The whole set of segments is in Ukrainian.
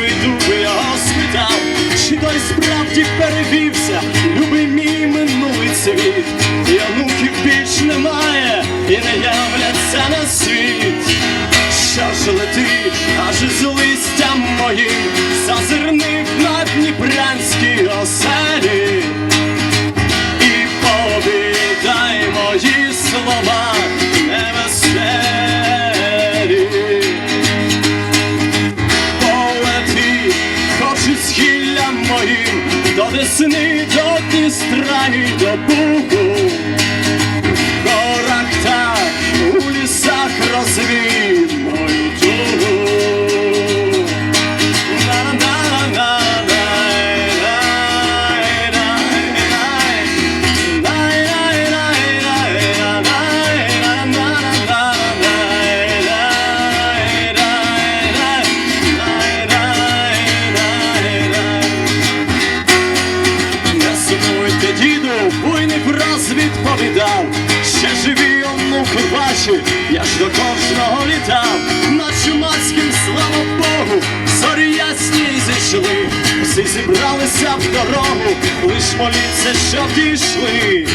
вийду би його спитав, чи той справді перевівся, любий мій минулий світ. внуків більш немає, і не являться на світ. Що ж лети, аж з листям моїм зазирнив Десни, до Дністра і до Бугу. В горах та у лісах розвій враз відповідав, ще живі онуки ваші, я ж до кожного літав, над чумацьким, слава Богу, зорі ясні зійшли, всі зібралися в дорогу, лиш моліться, щоб дійшли.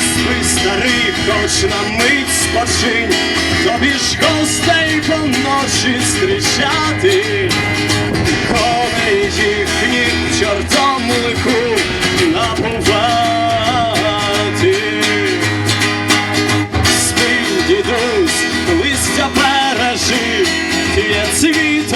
Спи старий, хоч на мить спочинь, тобі ж гостей по ночі зустрічати. sweet